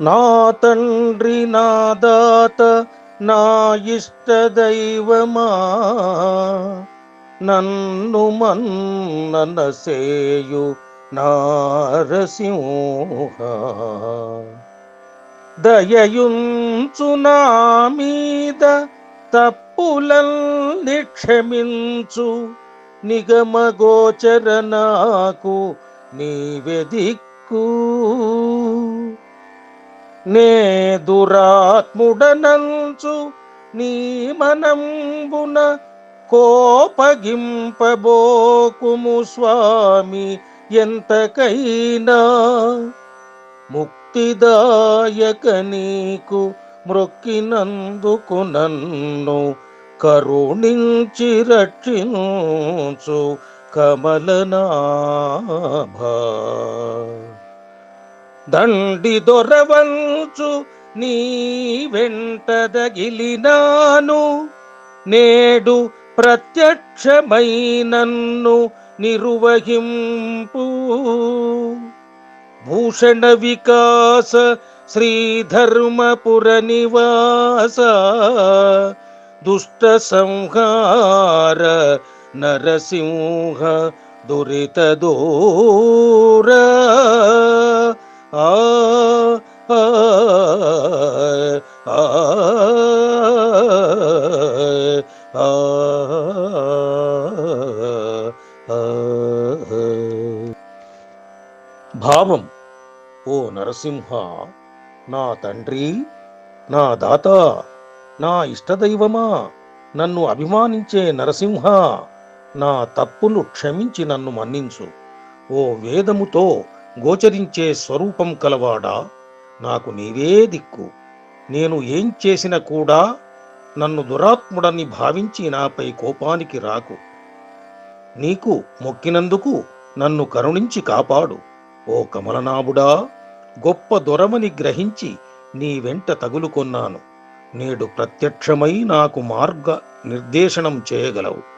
నా తండ్రి నా దాత నా ఇష్ట దైవమా? నన్ను మన్ననసేయు నారసింహ. దయయుంచు నా మీద తప్పులల్ని క్షమించు. నిగమగోచర నాకు నీవెదిక్కు నే దురాత్ముడనంచు నీ మనంబున కోపగింపబోకుము స్వామి ఎంతకైనా. ముక్తిదాయక నీకు మ్రొక్కినందుకు నన్ను కరుణించి రక్షించు కమలనాభా. దండి దొరవంచు నీ వెంటదగిలినాను నేడు ప్రత్యక్షమైనన్ను నిర్వహింపు. భూషణ వికాస శ్రీధర్మపుర నివాస దుష్ట సంహార నరసింహ దురిత దూర. భావం ఓ నరసింహ నా తండ్రి నా దాత నా ఇష్టదైవమా నన్ను అభిమానించే నరసింహ నా తప్పులు క్షమించి నన్ను మన్నించు. ఓ వేదముతో గోచరించే స్వరూపం కలవాడా? నాకు నీవే దిక్కు. నేను ఏం చేసిన కూడా నన్ను దురాత్ముడని భావించి నాపై కోపానికి రాకు. నీకు మొక్కినందుకు నన్ను కరుణించి కాపాడు. ఓ కమలనాభుడా గొప్ప దొరమని గ్రహించి నీ వెంట తగులుకొన్నాను. నేడు ప్రత్యక్షమై నాకు మార్గ నిర్దేశనం చేయగలవు.